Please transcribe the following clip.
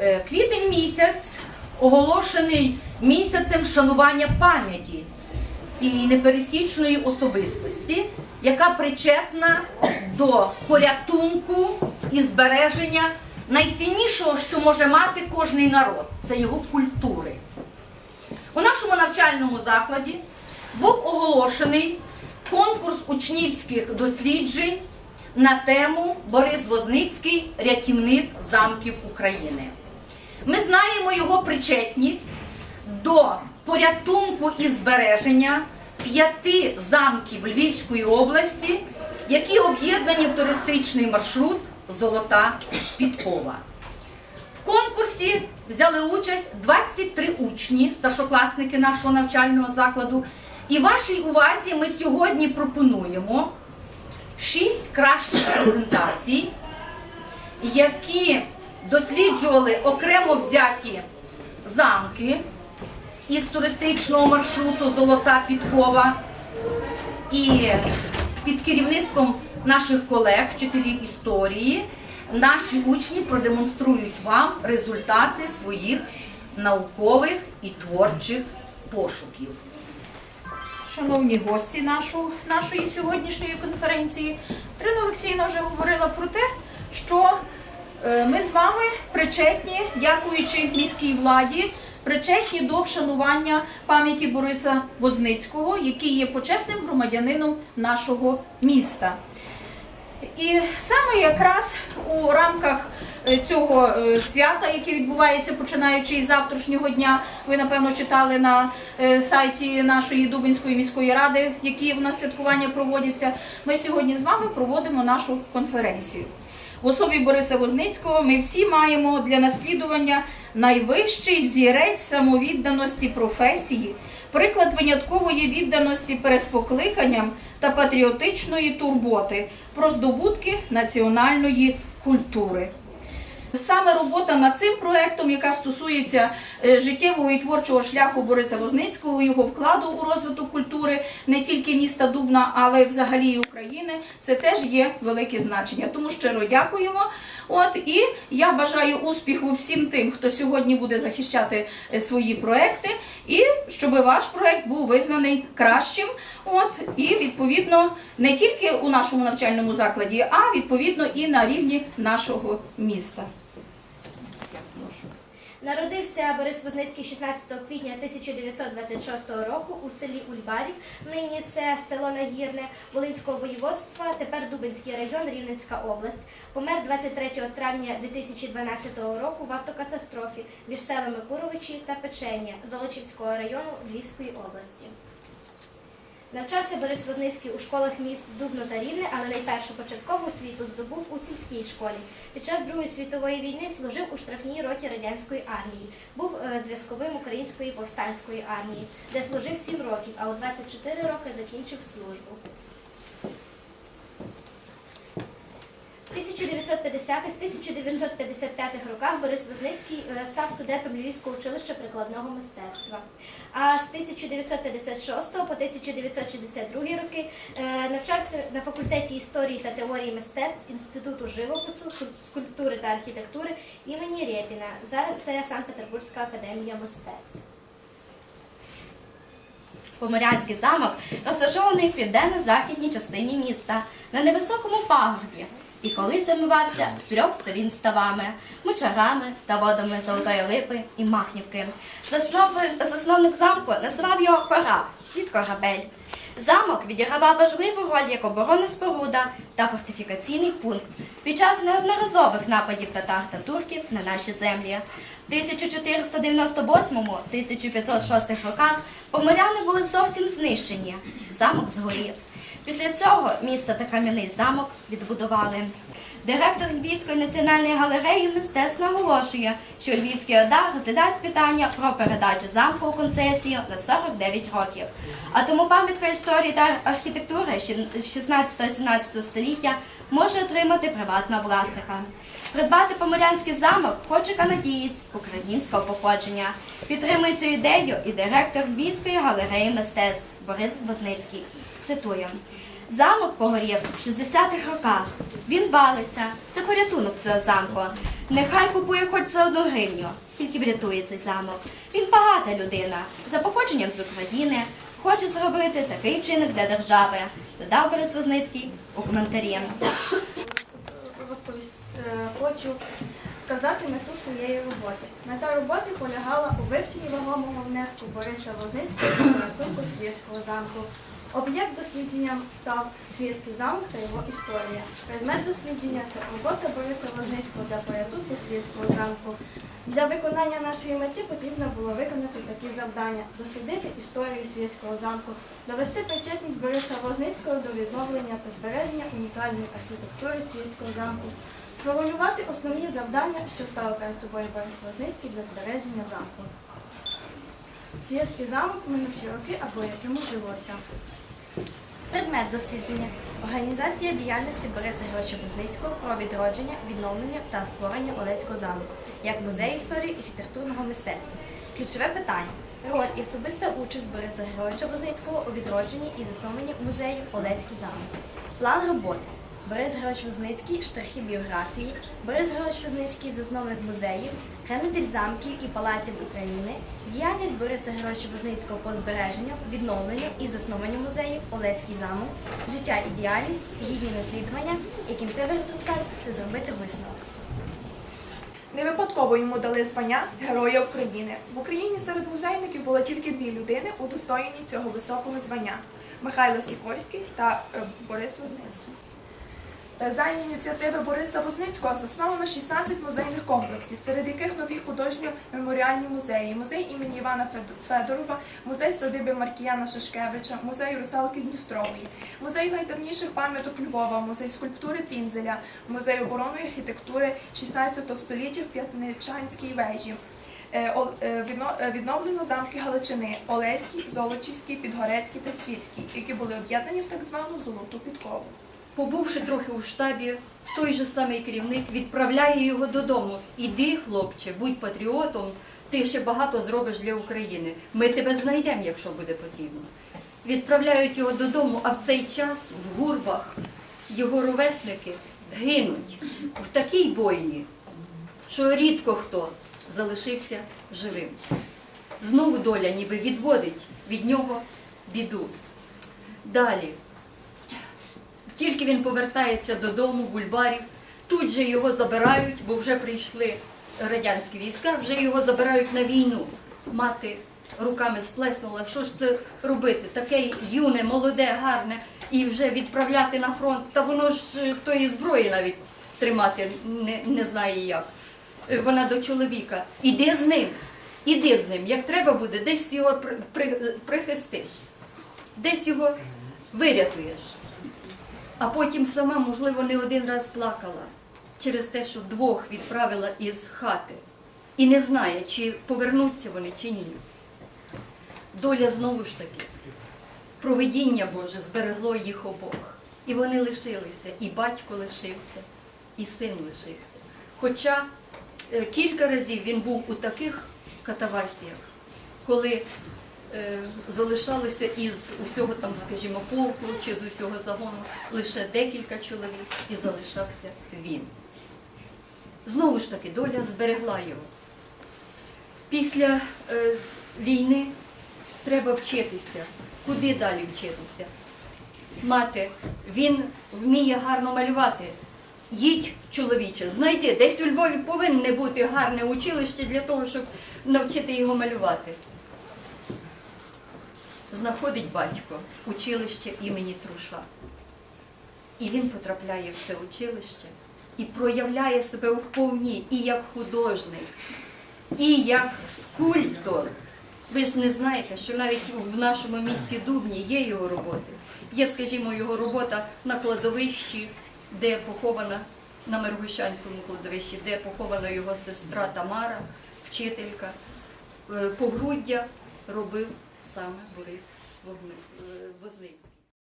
Е, Квітень місяць оголошений місяцем вшанування пам'яті цієї непересічної особистості, яка причетна до порятунку і збереження найціннішого, що може мати кожний народ це його культури. У нашому навчальному закладі був оголошений конкурс учнівських досліджень на тему Борис Возницький рятівник замків України. Ми знаємо його причетність до порятунку і збереження п'яти замків Львівської області, які об'єднані в туристичний маршрут Золота Підкова. В конкурсі взяли участь 23 учні, старшокласники нашого навчального закладу. І вашій увазі ми сьогодні пропонуємо шість кращих презентацій, які досліджували окремо взяті замки із туристичного маршруту Золота Підкова. І під керівництвом наших колег, вчителів історії, наші учні продемонструють вам результати своїх наукових і творчих пошуків. Шановні гості нашу, нашої сьогоднішньої конференції, Ірина Олексіївна вже говорила про те, що ми з вами причетні, дякуючи міській владі, причетні до вшанування пам'яті Бориса Возницького, який є почесним громадянином нашого міста. І саме якраз у рамках е, цього е, свята, яке відбувається починаючи із завтрашнього дня, ви напевно читали на е, сайті нашої Дубинської міської ради, які в нас святкування проводяться. Ми сьогодні з вами проводимо нашу конференцію. В особі Бориса Возницького ми всі маємо для наслідування найвищий зірець самовідданості професії, приклад виняткової відданості перед покликанням та патріотичної турботи про здобутки національної культури. Саме робота над цим проектом, яка стосується е, життєвого і творчого шляху Бориса Возницького, його вкладу у розвиток культури не тільки міста Дубна, але й взагалі і України, це теж є велике значення. Тому щиро дякуємо. От і я бажаю успіху всім тим, хто сьогодні буде захищати е, свої проекти, і щоб ваш проект був визнаний кращим. От і відповідно не тільки у нашому навчальному закладі, а відповідно і на рівні нашого міста. Народився Борис Возницький 16 квітня 1926 року у селі Ульбарів. Нині це село Нагірне Волинського воєводства, тепер Дубинський район, Рівненська область. Помер 23 травня 2012 року в автокатастрофі між селами Куровичі та Печення Золочівського району Львівської області. Навчався Борис Возницький у школах міст Дубно та Рівне, але найпершу початкову освіту здобув у сільській школі. Під час Другої світової війни служив у штрафній роті радянської армії. Був е, зв'язковим української повстанської армії, де служив 7 років, а у 24 роки закінчив службу. В 1950-1955 роках Борис Возницький е, став студентом Львівського училища прикладного мистецтва. А з 1956 по 1962 роки е, навчався на факультеті історії та теорії мистецтв Інституту живопису, скульптури та архітектури імені Рєпіна. Зараз це Санкт-Петербурзька академія мистецтв. Поморянський замок розташований в південно-західній частині міста на невисокому пагорбі і колись омивався з трьох сторін ставами, мочарами та водами Золотої Липи і Махнівки. Заснови- засновник замку називав його Кора від корабель. Замок відігравав важливу роль як оборонна споруда та фортифікаційний пункт під час неодноразових нападів татар та турків на наші землі. В 1498-1506 роках поморяни були зовсім знищені. Замок згорів. Після цього місто та кам'яний замок відбудували. Директор Львівської національної галереї мистецтв наголошує, що Львівський ОДА розглядають питання про передачу замку у концесію на 49 років. А тому пам'ятка історії та архітектури 16-17 століття може отримати приватного власника. Придбати поморянський замок хоче канадієць українського походження. Підтримує цю ідею і директор Львівської галереї мистецтв Борис Возницький. Цитую. Замок погорів в 60-х роках. Він валиться. Це порятунок цього замку. Нехай купує хоч за одну гривню, тільки врятує цей замок. Він багата людина, за походженням з України, хоче зробити такий вчинок для держави, додав Борис Возницький у коментарі. Е, хочу вказати мету своєї роботи. Мета роботи полягала у вивченні вагомого внеску Бориса Возницького на рахунку Свірського замку. Об'єкт дослідження став Свірський замок та його історія. Предмет дослідження це робота Бориса Возницького для порятунку Свірського замку. Для виконання нашої мети потрібно було виконати такі завдання: дослідити історію Свірського замку, довести причетність Бориса Возницького до відновлення та збереження унікальної архітектури Свірського замку, сформулювати основні завдання, що ставив перед собою Борис Возницький для збереження замку. Свірський замок минувші роки або якому жилося. Предмет дослідження організація діяльності Бориса Григоровича Возницького про відродження, відновлення та створення Олеського замку як музей історії і архітектурного мистецтва. Ключове питання роль і особиста участь Бориса Григоровича Возницького у відродженні і заснованні музею Олеський замок. План роботи. Борис Григорович Возницький, штрихи біографії, Борис Григорович Возницький, засновник музеїв, хранитель замків і палаців України, діяльність Бориса Григоровича Возницького по збереженню, відновленню і заснованню музеїв Олеський замок, життя і діяльність, гідні наслідування і кінцевий результат це зробити висновок. Не випадково йому дали звання Героя України. В Україні серед музейників було тільки дві людини, удостоєні цього високого звання Михайло Сікорський та е, Борис Возницький. Е, За ініціативи Бориса Возницького засновано 16 музейних комплексів, серед яких нові художньо-меморіальні музеї, музей імені Івана Федорова, музей садиби Маркіяна Шашкевича, музей русалки Дністрової, музей найдавніших пам'яток Львова, музей скульптури Пінзеля, музей оборонної архітектури 16 століття в П'ятничанській вежі. Е, е, Відновлено замки Галичини Олеський, Золочівський, Підгорецький та Свірський, які були об'єднані в так звану золоту підкову. Побувши трохи у штабі, той же самий керівник відправляє його додому. Іди, хлопче, будь патріотом, ти ще багато зробиш для України. Ми тебе знайдемо, якщо буде потрібно. Відправляють його додому, а в цей час в гурбах його ровесники гинуть в такій бойні, що рідко хто залишився живим. Знову доля ніби відводить від нього біду. Далі. Тільки він повертається додому в Ульбарів, тут же його забирають, бо вже прийшли радянські війська, вже його забирають на війну. Мати руками сплеснула, що ж це робити? Таке юне, молоде, гарне, і вже відправляти на фронт. Та воно ж е, тої зброї навіть тримати не, не знає як. Е, Вона до чоловіка. Іди з ним, іди з ним. Як треба буде, десь його при- при- прихистиш, десь його вирятуєш. А потім сама, можливо, не один раз плакала через те, що вдвох відправила із хати. І не знає, чи повернуться вони, чи ні. Доля знову ж таки, провидіння Боже зберегло їх обох. І вони лишилися, і батько лишився, і син лишився. Хоча е, кілька разів він був у таких катавасіях, коли е, залишалося із усього там, скажімо, полку чи з усього загону лише декілька чоловік і залишався він. Знову ж таки, доля зберегла його. Після е, війни треба вчитися. Куди далі вчитися? Мати, він вміє гарно малювати. Їдь, чоловіче, знайди, десь у Львові повинне бути гарне училище для того, щоб навчити його малювати знаходить батько училище імені Труша. І він потрапляє в це училище і проявляє себе вповні і як художник, і як скульптор. Ви ж не знаєте, що навіть в нашому місті Дубні є його роботи. Є, скажімо, його робота на кладовищі, де похована на Миргощанському кладовищі, де похована його сестра Тамара, вчителька. Е, Погруддя робив саме Борис е, Возницький.